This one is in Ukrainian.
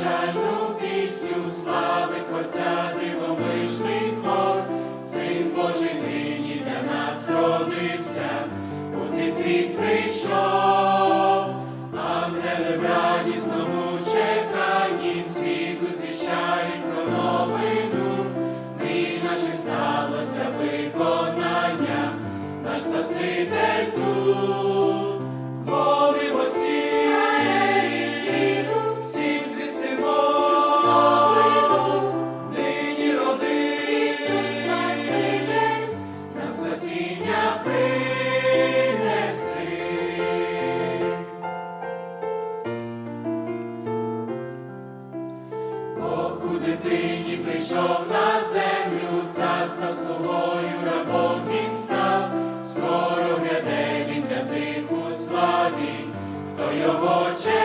печальну пісню слави Творця дивовижний хор, Син Божий нині для нас родився, у цей світ прийшов, ангели в радісному чеканні світу звіщають про новину, мрій наших сталося виконання, наш спасибі. дитині прийшов на землю, царства слугою рабом він став, скоро гляде він для тих у славі, хто його чекає.